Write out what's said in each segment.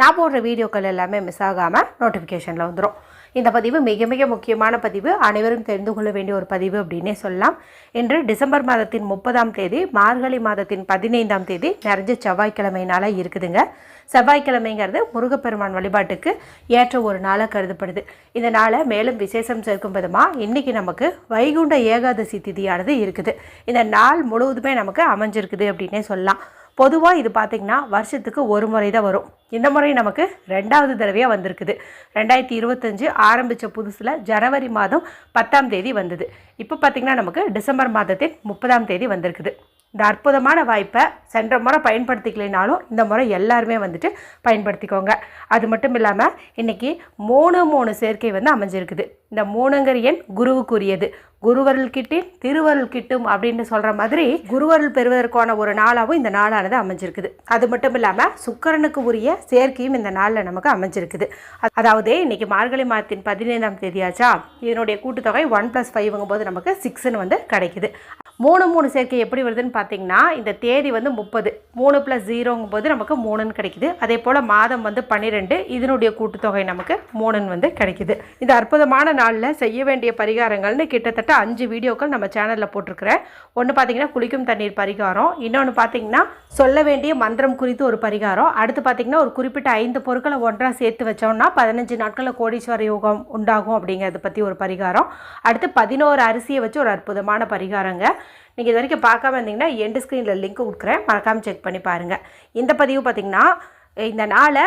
நான் போடுற வீடியோக்கள் எல்லாமே மிஸ் ஆகாமல் நோட்டிஃபிகேஷனில் வந்துடும் இந்த பதிவு மிக மிக முக்கியமான பதிவு. அனைவரும் தெரிந்து கொள்ள வேண்டிய ஒரு பதிவு அப்படின்னே சொல்லலாம். இன்று டிசம்பர் மாதத்தின் முப்பதாம் தேதி மார்கழி மாதத்தின் பதினைந்தாம் தேதி நிறைஞ்ச செவ்வாய்க்கிழமைனால இருக்குதுங்க. செவ்வாய்க்கிழமைங்கிறது முருகப்பெருமான் வழிபாட்டுக்கு ஏற்ற ஒரு நாளாக கருதப்படுது. இந்த நாளை மேலும் விசேஷம் சேர்க்கும் விதமாக இன்றைக்கி நமக்கு வைகுண்ட ஏகாதசி திதியானது இருக்குது. இந்த நாள் முழுவதுமே நமக்கு அமைஞ்சிருக்குது அப்படின்னே சொல்லலாம். பொதுவாக இது பார்த்திங்கன்னா வருஷத்துக்கு ஒரு முறை தான் வரும். இந்த முறை நமக்கு ரெண்டாவது தடவையாக வந்திருக்குது. ரெண்டாயிரத்தி இருபத்தஞ்சு ஆரம்பித்த புதுசில் ஜனவரி மாதம் பத்தாம் தேதி வந்தது. இப்போ பார்த்திங்கன்னா நமக்கு டிசம்பர் மாதத்தின் முப்பதாம் தேதி வந்திருக்குது. இந்த அற்புதமான வாய்ப்பை சென்ற முறை பயன்படுத்திக்கலைனாலும் இந்த முறை எல்லாருமே வந்துட்டு பயன்படுத்திக்கோங்க. அது மட்டும் இல்லாமல் இன்றைக்கி மூணு மூணு சேர்க்கை வந்து அமைஞ்சிருக்குது. இந்த மூணங்கர் எண் குருவுக்குரியது. குருவருள் கிட்டேன் திருவருள் கிட்டும் அப்படின்னு சொல்கிற மாதிரி குருவருள் பெறுவதற்கான ஒரு நாளாகவும் இந்த நாளானது அமைஞ்சிருக்குது. அது மட்டும் இல்லாமல் சுக்கரனுக்கு உரிய சேர்க்கையும் இந்த நாளில் நமக்கு அமைஞ்சிருக்குது. அதாவது இன்னைக்கு மார்கழி மாதத்தின் பதினைந்தாம் தேதியாச்சா இதனுடைய கூட்டுத்தொகை ஒன் ப்ளஸ் ஃபைவ்ங்கும் போது நமக்கு சிக்ஸ்னு வந்து கிடைக்குது. மூணு மூணு சேர்க்கை எப்படி வருதுன்னு பார்த்தீங்கன்னா இந்த தேதி வந்து முப்பது. மூணு ப்ளஸ் ஜீரோங்கும் போது நமக்கு மூணுன்னு கிடைக்குது. அதே போல் மாதம் வந்து பன்னிரெண்டு. இதனுடைய கூட்டுத்தொகை நமக்கு மூணுன்னு வந்து கிடைக்குது. இந்த அற்புதமான நாளில் செய்ய வேண்டிய பரிகாரங்கள்னு கிட்டத்தட்ட அஞ்சு வீடியோக்கள் நம்ம சேனலில் போட்டிருக்கிறேன். ஒன்று பார்த்தீங்கன்னா குளிக்கும் தண்ணீர் பரிகாரம் இன்னொன்று பார்த்தீங்கன்னா சொல்ல வேண்டிய மந்திரம் குறித்து ஒரு பரிகாரம் அடுத்து பார்த்தீங்கன்னா ஒரு குறிப்பிட்ட ஐந்து பொருட்களை ஒன்றாக சேர்த்து வச்சோம்னா பதினஞ்சு நாட்களில் கோடீஸ்வர யோகம் உண்டாகும் அப்படிங்கிறத பற்றி ஒரு பரிகாரம். அடுத்து பதினோரு அரிசியை வச்சு ஒரு அற்புதமான பரிகாரங்க. நீங்கள் இது வரைக்கும் பார்க்காம இருந்தீங்கன்னா எண்டு ஸ்க்ரீனில் லிங்க் கொடுக்குறேன். மறக்காமல் செக் பண்ணி பாருங்கள் இந்த பதிவு பார்த்திங்கன்னா இந்த நாளை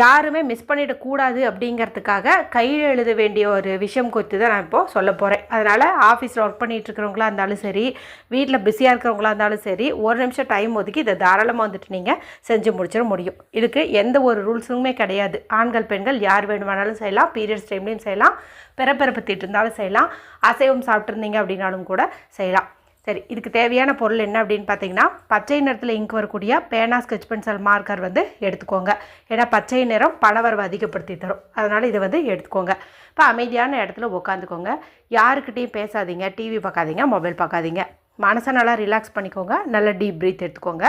யாருமே மிஸ் பண்ணிடக்கூடாது அப்படிங்கிறதுக்காக கையில் எழுத வேண்டிய ஒரு விஷயம் குறித்து தான் நான் இப்போது சொல்ல போகிறேன் அதனால் ஆஃபீஸில் ஒர்க் பண்ணிகிட்ருக்கிறவங்களா இருந்தாலும் சரி வீட்டில் பிஸியாக இருக்கிறவங்களா இருந்தாலும் சரி ஒரு நிமிஷம் டைம் ஒதுக்கி இதை தாராளமாக வந்துட்டு நீங்கள் செஞ்சு முடிச்சிட முடியும். இதுக்கு எந்த ஒரு ரூல்ஸுமே கிடையாது. ஆண்கள் பெண்கள் யார் வேணுமானாலும் செய்யலாம். பீரியட்ஸ் டைம்லேயும் செய்யலாம். பிறப்பிறப்பு திட்டு இருந்தாலும் செய்யலாம். அசைவம் சாப்பிட்ருந்தீங்க அப்படின்னாலும் கூட செய்யலாம். சரி இதுக்கு தேவையான பொருள் என்ன அப்படின்னு பார்த்தீங்கன்னா பச்சை நிறத்தில் இங்க் வரக்கூடிய பேனா ஸ்கெச் பென்சில் மார்க்கர் வந்து எடுத்துக்கோங்க. ஏன்னா பச்சை நிறம் பணவரவு அதிகப்படுத்தி தரும். அதனால் இதை வந்து எடுத்துக்கோங்க. இப்போ அமைதியான இடத்துல உட்காந்துக்கோங்க யாருக்கிட்டேயும் பேசாதீங்க. டிவி பார்க்காதீங்க. மொபைல் பார்க்காதீங்க. மனசை நல்லா ரிலாக்ஸ் பண்ணிக்கோங்க. நல்லா டீப் ப்ரீத் எடுத்துக்கோங்க.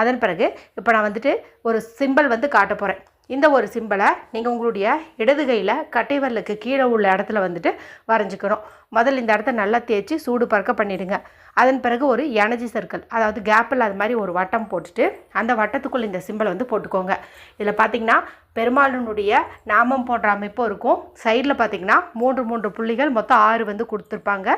அதன் பிறகு இப்போ நான் வந்துட்டு ஒரு சிம்பிள் வந்து காட்ட போகிறேன் இந்த ஒரு சிம்பிளை நீங்கள் உங்களுடைய இடது கையில் கட்டை கீழே உள்ள இடத்துல வந்துட்டு வரைஞ்சிக்கணும். முதல்ல இந்த இடத்த நல்லா தேய்ச்சி சூடு பறக்க பண்ணிடுங்க. அதன் பிறகு ஒரு எனர்ஜி சர்க்கிள் அதாவது கேப் அது மாதிரி ஒரு வட்டம் போட்டுட்டு அந்த வட்டத்துக்குள்ளே இந்த சிம்பிளை வந்து போட்டுக்கோங்க. இதில் பார்த்தீங்கன்னா பெருமாளினுடைய நாமம் போன்ற அமைப்பும் இருக்கும். சைடில் பார்த்தீங்கன்னா மூன்று மூன்று புள்ளிகள் மொத்தம் ஆறு வந்து கொடுத்துருப்பாங்க.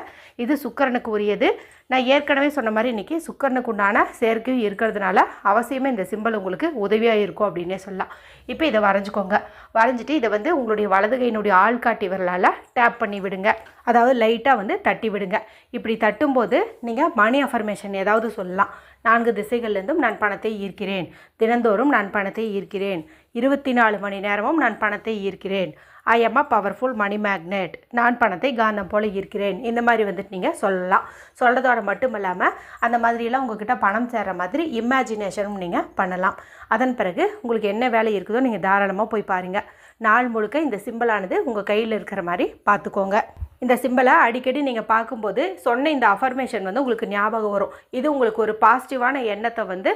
இது சுக்கரனுக்கு உரியது. நான் ஏற்கனவே சொன்ன மாதிரி இன்றைக்கி சுக்கரனுக்கு உண்டான சேர்க்கையும் இருக்கிறதுனால அவசியமே இந்த சிம்பிள் உங்களுக்கு உதவியாக இருக்கும் அப்படின்னே சொல்லலாம். இப்போ இதை வரைஞ்சிக்கோங்க. வரைஞ்சிட்டு இதை வந்து உங்களுடைய வலது கையினுடைய ஆள்காட்டி விரலால் டேப் பண்ணி விடுங்க. அதாவது லைட்டாக வந்து தட்டி விடுங்க. இப்படி தட்டும்போது நீங்கள் மணி அஃபர்மேஷன் ஏதாவது சொல்லலாம். நான்கு திசைகள்லேருந்தும் நான் பணத்தை ஈர்க்கிறேன். தினந்தோறும் நான் பணத்தை ஈர்க்கிறேன். இருபத்தி நாலு மணி நேரமும் நான் பணத்தை ஈர்க்கிறேன். I am a powerful money magnet நான் பணத்தை காந்தம் போல ஈர்க்கிறேன். இந்த மாதிரி வந்துட்டு நீங்கள் சொல்லலாம். சொல்கிறதோட மட்டும் இல்லாமல் அந்த மாதிரியெல்லாம் உங்ககிட்ட பணம் சேர்கிற மாதிரி இமேஜினேஷனும் நீங்கள் பண்ணலாம். அதன் பிறகு உங்களுக்கு என்ன வேலை இருக்குதோ நீங்கள் தாராளமாக போய் பாருங்கள் நாள் முழுக்க இந்த சிம்பிளானது உங்கள் கையில் இருக்கிற மாதிரி பார்த்துக்கோங்க இந்த சிம்பிளை அடிக்கடி நீங்கள் பார்க்கும்போது சொன்ன இந்த அஃபர்மேஷன் வந்து உங்களுக்கு ஞாபகம் வரும். இது உங்களுக்கு ஒரு பாசிட்டிவான எண்ணத்தை வந்து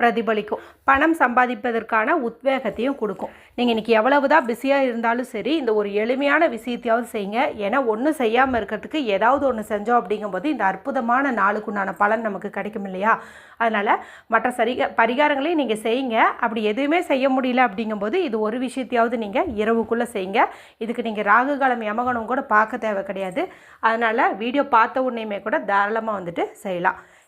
பிரதிபலிக்கும். பணம் சம்பாதிப்பதற்கான உத்வேகத்தையும் கொடுக்கும். நீங்கள் இன்றைக்கி எவ்வளவு தான் பிஸியாக இருந்தாலும் சரி இந்த ஒரு எளிமையான விஷயத்தையாவது செய்யுங்க ஏன்னா ஒன்றும் செய்யாமல் இருக்கிறதுக்கு ஏதாவது ஒன்று செஞ்சோம் அப்படிங்கும்போது இந்த அற்புதமான நாளுக்குண்டான பலன் நமக்கு கிடைக்கும் இல்லையா? அதனால் மற்ற சரிக பரிகாரங்களையும் நீங்கள் செய்யுங்க. அப்படி எதுவுமே செய்ய முடியல அப்படிங்கும்போது இது ஒரு விஷயத்தையாவது நீங்கள் இரவுக்குள்ளே செய்யுங்க. இதுக்கு நீங்கள் ராகு காலம் யமகணம் கூட பார்க்க தேவை கிடையாது. அதனால் வீடியோ பார்த்த உடனேயுமே கூட தாராளமாக வந்துட்டு செய்யலாம்.